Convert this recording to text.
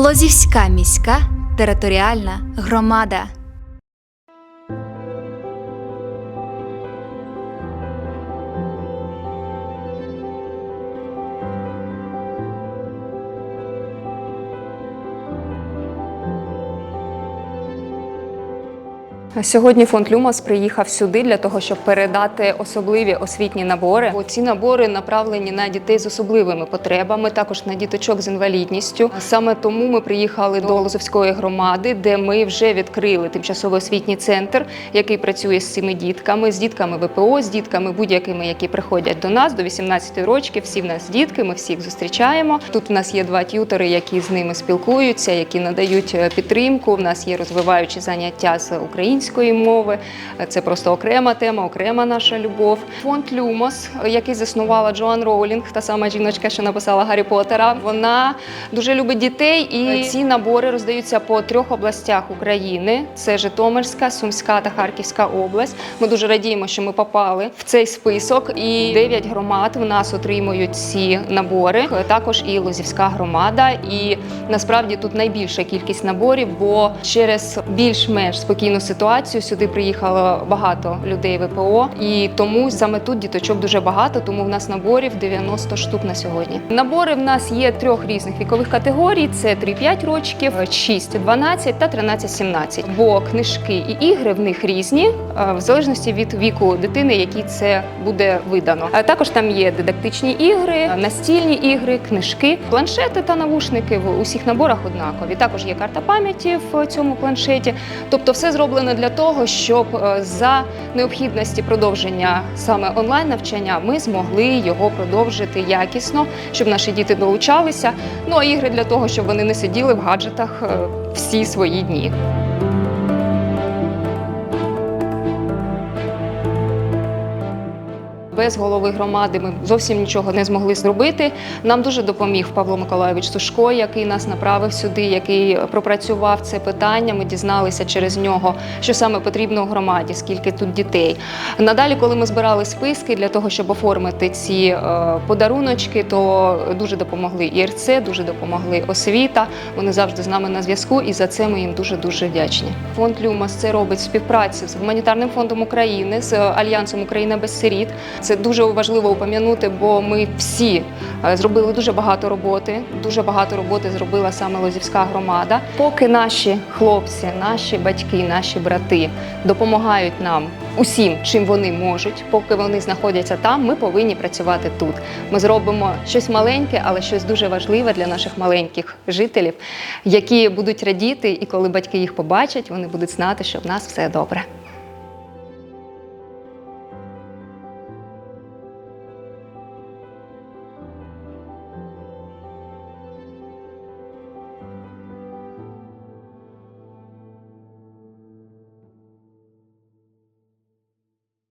Лозівська міська територіальна громада. Сьогодні фонд Люмос приїхав сюди для того, щоб передати особливі освітні набори. Бо ці набори направлені на дітей з особливими потребами, також на діточок з інвалідністю. Саме тому ми приїхали до Лозовської громади, де ми вже відкрили тимчасовий освітній центр, який працює з цими дітками, з дітками ВПО, з дітками будь-якими, які приходять до нас до 18 років. Всі в нас дітки, ми всіх зустрічаємо. Тут в нас є два т'ютери, які з ними спілкуються, які надають е, підтримку. У нас є розвиваючі заняття з української мови. Це просто окрема тема, окрема наша любов. Фонд Люмос, який заснувала Джоан Роулінг, та сама жіночка, що написала Гаррі Поттера. Вона дуже любить дітей, і ці набори роздаються по трьох областях України: це Житомирська, Сумська та Харківська область. Ми дуже радіємо, що ми попали в цей список. І дев'ять громад в нас отримують ці набори. Також і Лозівська громада. І насправді тут найбільша кількість наборів, бо через більш-менш спокійну ситуацію сюди приїхало багато людей ВПО, і тому саме тут діточок дуже багато. Тому в нас наборів 90 штук на сьогодні. Набори в нас є трьох різних вікових категорій: це 3-5 років, 6-12 та 13-17. Бо книжки і ігри в них різні, е, в залежності від віку дитини, якій це буде видано. А також там є дидактичні ігри, настільні ігри, книжки, планшети та навушники в усіх наборах однакові. Також є карта пам'яті в цьому планшеті. Тобто, все зроблено для того, щоб е, за необхідності продовження саме онлайн навчання ми змогли його продовжити якісно, щоб наші діти долучалися. Ну а ігри для того, щоб вони не сиділи в гаджетах е, всі свої дні. Без голови громади ми зовсім нічого не змогли зробити. Нам дуже допоміг Павло Миколайович Сушко, який нас направив сюди, який пропрацював це питання. Ми дізналися через нього, що саме потрібно у громаді, скільки тут дітей. Надалі, коли ми збирали списки для того, щоб оформити ці е, подаруночки, то дуже допомогли ІРЦ, дуже допомогли освіта. Вони завжди з нами на зв'язку, і за це ми їм дуже дуже вдячні. Фонд Люмас це робить в співпраці з гуманітарним фондом України, з Альянсом Україна без сиріт. Це дуже важливо упам'янути, бо ми всі е, зробили дуже багато роботи. Дуже багато роботи зробила саме Лозівська громада. Поки наші хлопці, наші батьки, наші брати допомагають нам усім, чим вони можуть, поки вони знаходяться там, ми повинні працювати тут. Ми зробимо щось маленьке, але щось дуже важливе для наших маленьких жителів, які будуть радіти, і коли батьки їх побачать, вони будуть знати, що в нас все добре.